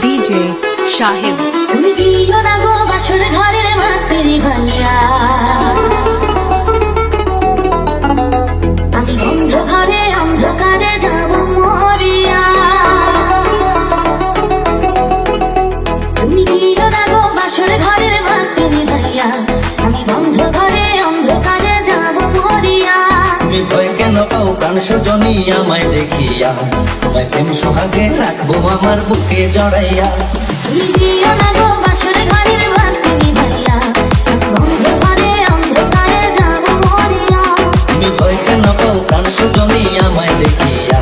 DJ সাহেব তুমি দিও না গো বাসর ঘরের মাতৃ বানিয়া। প্রাণ সজনী আমায় দেখিয়া। তোমায় প্রেম সোহাগে রাখব আমার বুকে জড়াইয়া। তুমি ভয় কেন পাও প্রাণ সজনী আমায় দেখিয়া।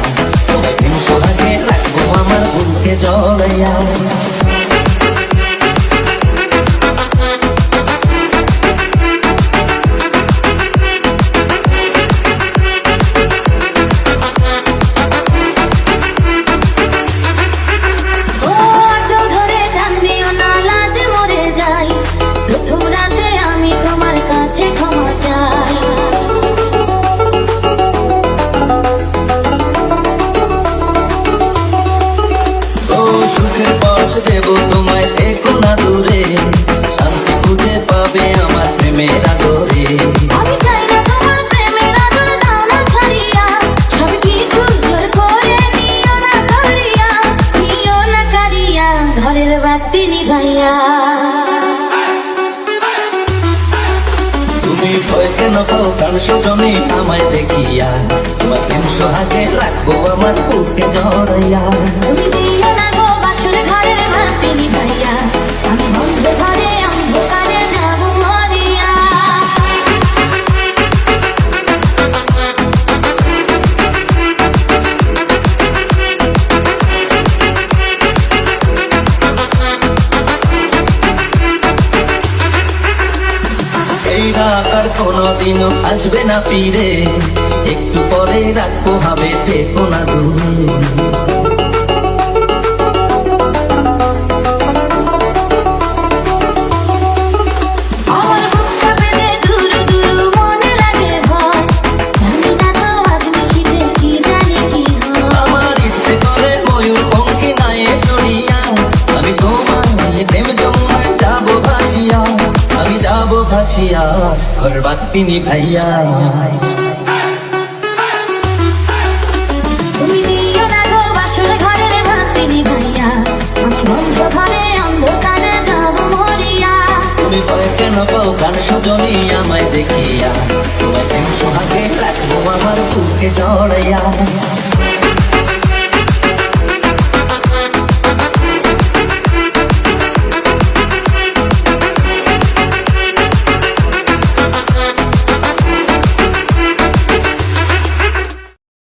তোমায় প্রেম সোহাগে রাখব আমার বুকে জড়াইয়া। প্রথম রাতে আমি তোমার কাছে ক্ষমা চাই। ও সুখের পথ দেব তোমায় থেকো না দূরে। শান্তি খুঁজে পাবে আমার প্রেমের আদরে। আমি চাই না তোমার প্রেমের আদর দাও না ছাড়িয়া। সব কিছু জোর করে নিও না করিয়া নিও না কারিয়া ঘরের বাতি নিভাইয়া। তুমি ভয় কেন পাও? প্রাণ সজনী আমায় দেখিয়া। তোমার কেন সোহাগে রাখব আমার বুকে জড়াইয়া কোনোদিনও আসবে না ফিরে। একটু পরে রাখব হবে থেকো না দূরে। কেন পাও প্রাণ সজনী আমায় দেখিয়া? তোমার সোহাগে রাখব আমার বুকে জড়াইয়া?